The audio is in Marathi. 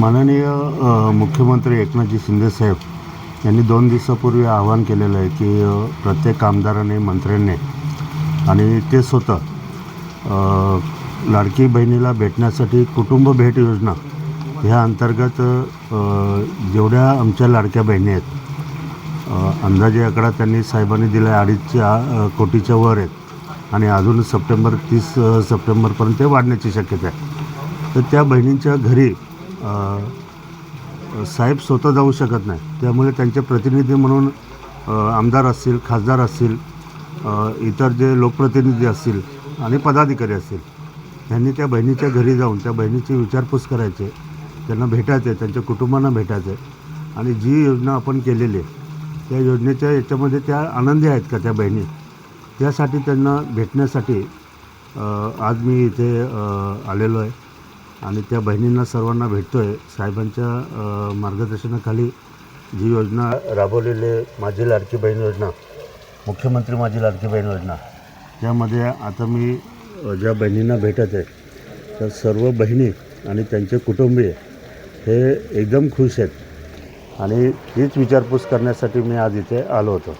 माननीय मुख्यमंत्री एकनाथजी शिंदेसाहेब यांनी दोन दिवसापूर्वी आवाहन केलेलं आहे की प्रत्येक आमदाराने मंत्र्यांनी आणि ते स्वतः लाडकी बहिणीला भेटण्यासाठी कुटुंब भेट योजना ह्या अंतर्गत जेवढ्या आमच्या लाडक्या बहिणी आहेत अंदाजे आकडा त्यांनी साहेबांनी दिला आहे अडीचच्या कोटीच्या वर आहेत आणि अजून सप्टेंबर तीस सप्टेंबरपर्यंत ते वाढण्याची शक्यता आहे. तर त्या बहिणींच्या घरी साहेब स्वतः जाऊ शकत नाही. त्यामुळे त्यांचे प्रतिनिधी म्हणून आमदार असतील खासदार असतील इतर जे लोकप्रतिनिधी असतील आणि पदाधिकारी असतील यांनी त्या बहिणीच्या घरी जाऊन त्या बहिणीची विचारपूस करायचे त्यांना भेटायचं आहे त्यांच्या कुटुंबांना भेटायचं आहे आणि जी योजना आपण केलेली आहे त्या योजनेच्या याच्यामध्ये त्या आनंदी आहेत का त्या बहिणी? त्यासाठी त्यांना भेटण्यासाठी आज मी इथे आलेलो आहे. आणि त्या बहिणींना सर्वांना भेटतो आहे साहेबांच्या मार्गदर्शनाखाली जी योजना राबवलेली आहे माझी लाडकी बहीण योजना मुख्यमंत्री माझी लाडकी बहीण योजना त्यामध्ये आता मी ज्या बहिणींना भेटत आहे तर सर्व बहिणी आणि त्यांचे कुटुंबीय हे एकदम खुश आहेत. आणि हीच विचारपूस करण्यासाठी मी आज इथे आलो होतो.